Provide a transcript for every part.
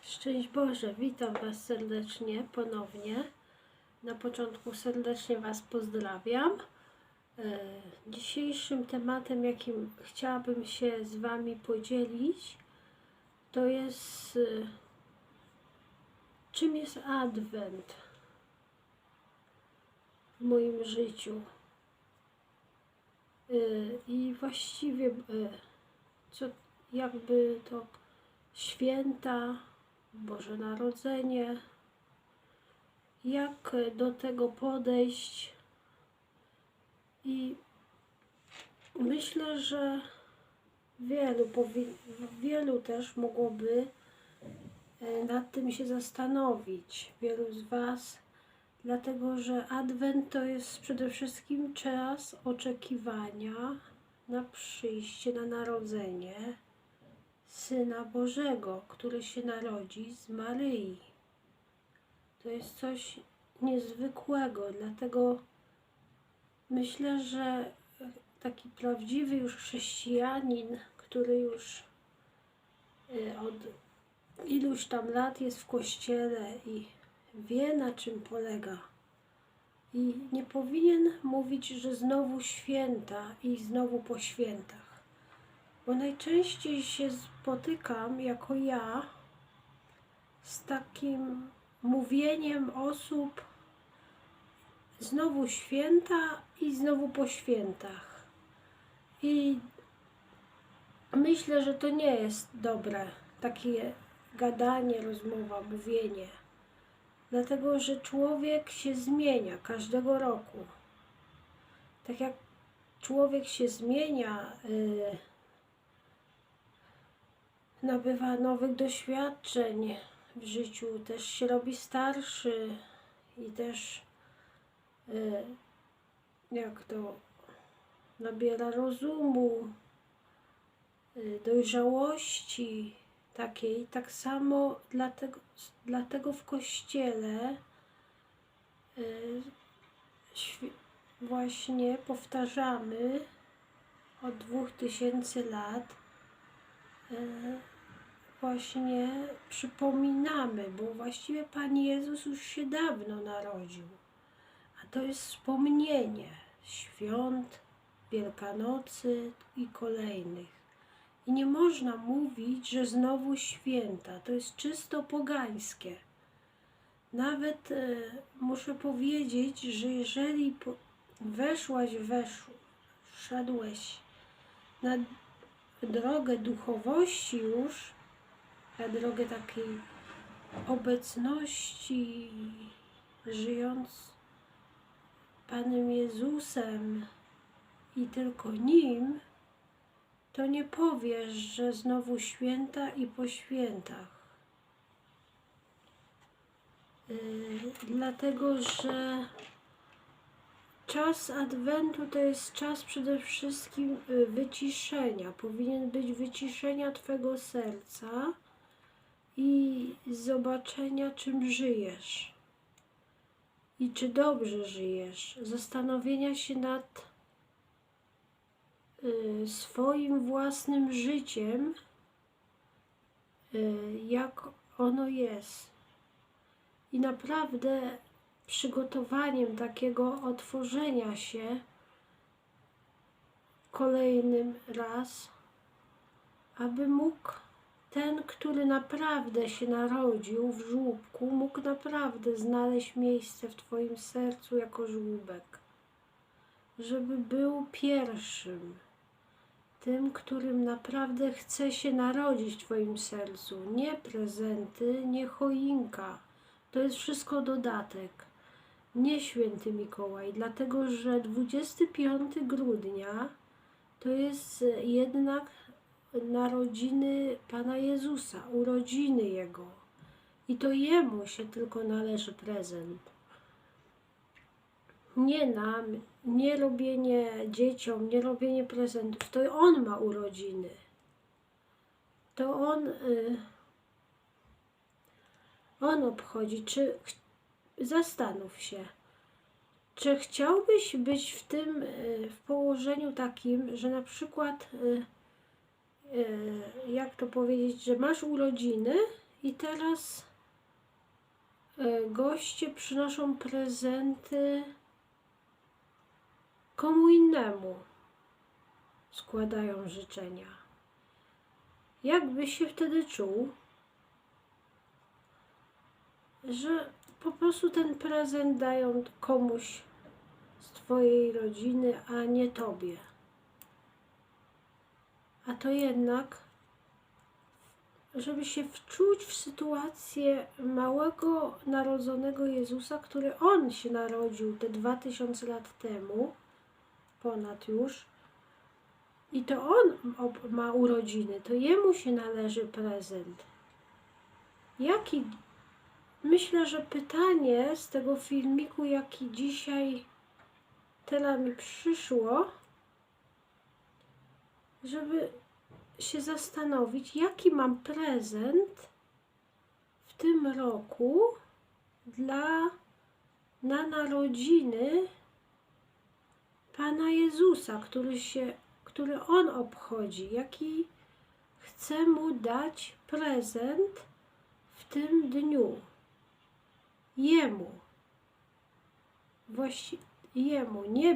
Szczęść Boże, witam Was serdecznie ponownie. Na początku serdecznie Was pozdrawiam. E, Dzisiejszym tematem, jakim chciałabym się z Wami podzielić, to jest e, czym jest Adwent w moim życiu. E, I właściwie co jakby to święta, Boże Narodzenie, jak do tego podejść. I myślę, że wielu, wielu też mogłoby e, nad tym się zastanowić. Wielu z Was, dlatego że Adwent to jest przede wszystkim czas oczekiwania na przyjście, na narodzenie Syna Bożego, który się narodzi z Maryi. To jest coś niezwykłego, dlatego myślę, że taki prawdziwy już chrześcijanin, który już y, od iluś tam lat jest w kościele i wie na czym polega. I nie powinien mówić, że znowu święta i znowu po świętach. Bo najczęściej się spotykam jako ja z takim mówieniem osób znowu święta i znowu po świętach. I myślę, że to nie jest dobre takie gadanie, rozmowa, mówienie. Dlatego, że człowiek się zmienia każdego roku. Tak jak człowiek się zmienia, yy, nabywa nowych doświadczeń w życiu, też się robi starszy i też y, jak to nabiera rozumu, y, dojrzałości takiej. Tak samo dlatego, dlatego w kościele y, właśnie powtarzamy od dwóch tysięcy lat właśnie przypominamy, bo właściwie Pan Jezus już się dawno narodził. A to jest wspomnienie świąt, Wielkanocy i kolejnych. I nie można mówić, że znowu święta. To jest czysto pogańskie. Nawet e, muszę powiedzieć, że jeżeli po, weszłaś, weszł, na drogę duchowości już, drogę takiej obecności, żyjąc Panem Jezusem i tylko Nim, to nie powiesz, że znowu święta i po świętach. Yy, dlatego, że czas Adwentu to jest czas przede wszystkim y, wyciszenia. Powinien być wyciszenia Twego serca i zobaczenia, czym żyjesz i czy dobrze żyjesz. Zastanowienia się nad y, swoim własnym życiem, y, jak ono jest. I naprawdę przygotowaniem takiego otworzenia się kolejnym raz, aby mógł ten, który naprawdę się narodził w żłóbku, mógł naprawdę znaleźć miejsce w Twoim sercu jako żłóbek. Żeby był pierwszym, tym, którym naprawdę chce się narodzić w Twoim sercu. Nie prezenty, nie choinka. To jest wszystko dodatek. Nie święty Mikołaj, dlatego że 25 grudnia to jest jednak narodziny Pana Jezusa, urodziny Jego. I to Jemu się tylko należy prezent. Nie nam, nie robienie dzieciom, nie robienie prezentów. To On ma urodziny. To On, y, On obchodzi. Czy zastanów się, czy chciałbyś być w tym, y, w położeniu takim, że na przykład y, jak to powiedzieć, że masz urodziny I teraz e, goście przynoszą prezenty komu innemu. Składają życzenia. Jak byś się wtedy czuł, że po prostu ten prezent dają komuś z Twojej rodziny, a nie Tobie? A to jednak żeby się wczuć w sytuację małego narodzonego Jezusa, który On się narodził te 2000 lat temu, ponad już, i to On ma urodziny, to Jemu się należy prezent. Jaki? Myślę, że pytanie z tego filmiku, jaki dzisiaj teraz mi przyszło, żeby się zastanowić, jaki mam prezent w tym roku dla na narodziny Pana Jezusa, który się, który On obchodzi, jaki chcę Mu dać prezent w tym dniu. Jemu. Właści Jemu, nie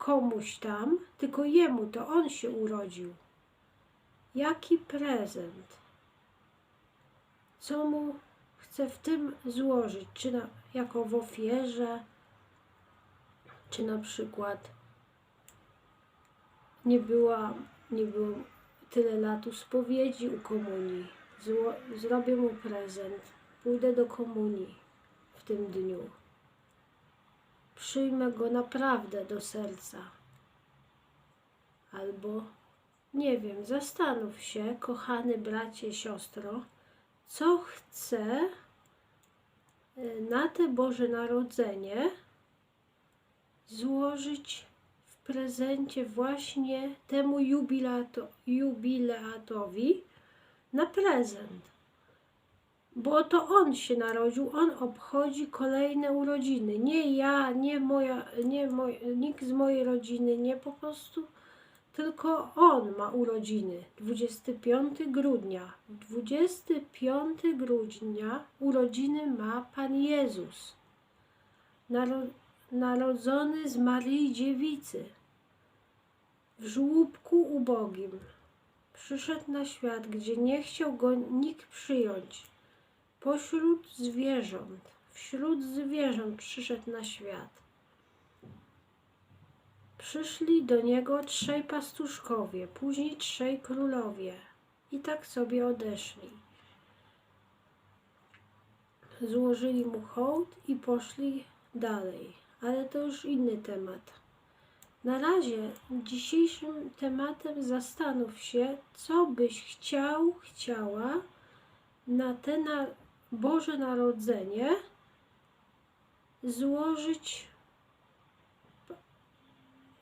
komuś tam, tylko Jemu, to On się urodził. Jaki prezent? Co mu chcę w tym złożyć? Czy na, jako w ofierze, czy na przykład nie była, nie było tyle lat u spowiedzi, u komunii. Zło, zrobię mu prezent. Pójdę do komunii w tym dniu. Przyjmę go naprawdę do serca. Albo nie wiem, zastanów się, kochany bracie, siostro, co chcę y, na te Boże Narodzenie złożyć w prezencie właśnie temu jubilato, jubileatowi na prezent. Bo to on się narodził, on obchodzi kolejne urodziny. Nie ja, nie moja, nie moj, nikt z mojej rodziny, nie po prostu tylko on ma urodziny 25 grudnia. 25 grudnia urodziny ma Pan Jezus, naro, narodzony z Maryi Dziewicy, w żłóbku ubogim. Przyszedł na świat, gdzie nie chciał go nikt przyjąć. Pośród zwierząt, wśród zwierząt przyszedł na świat. Przyszli do niego trzej pastuszkowie, później trzej królowie i tak sobie odeszli. Złożyli mu hołd i poszli dalej, ale to już inny temat. Na razie dzisiejszym tematem zastanów się, co byś chciał, chciała na te na Boże Narodzenie złożyć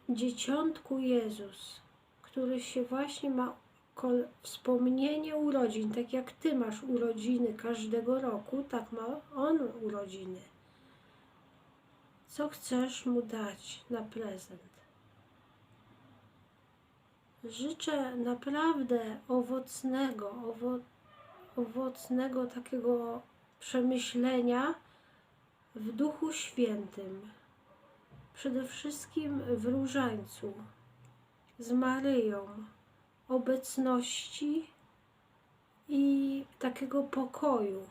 Dzieciątku Jezus, który się właśnie ma wspomnienie urodzin, tak jak Ty masz urodziny każdego roku, tak ma On urodziny. Co chcesz Mu dać na prezent? Życzę naprawdę owocnego, owo, owocnego takiego przemyślenia w Duchu Świętym. Przede wszystkim w różańcu z Maryją, obecności i takiego pokoju,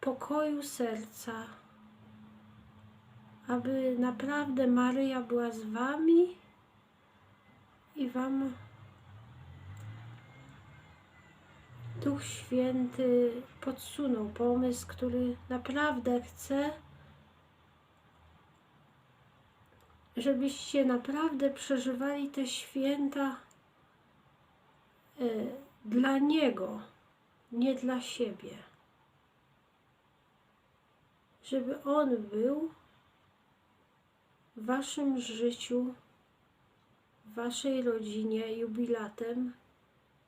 pokoju serca, aby naprawdę Maryja była z Wami i Wam Duch Święty podsunął pomysł, który naprawdę chce żebyście naprawdę przeżywali te święta y, dla Niego, nie dla siebie. Żeby On był w Waszym życiu, w Waszej rodzinie jubilatem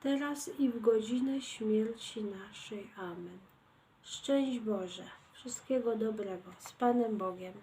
teraz i w godzinę śmierci naszej. Amen. Szczęść Boże, wszystkiego dobrego, z Panem Bogiem.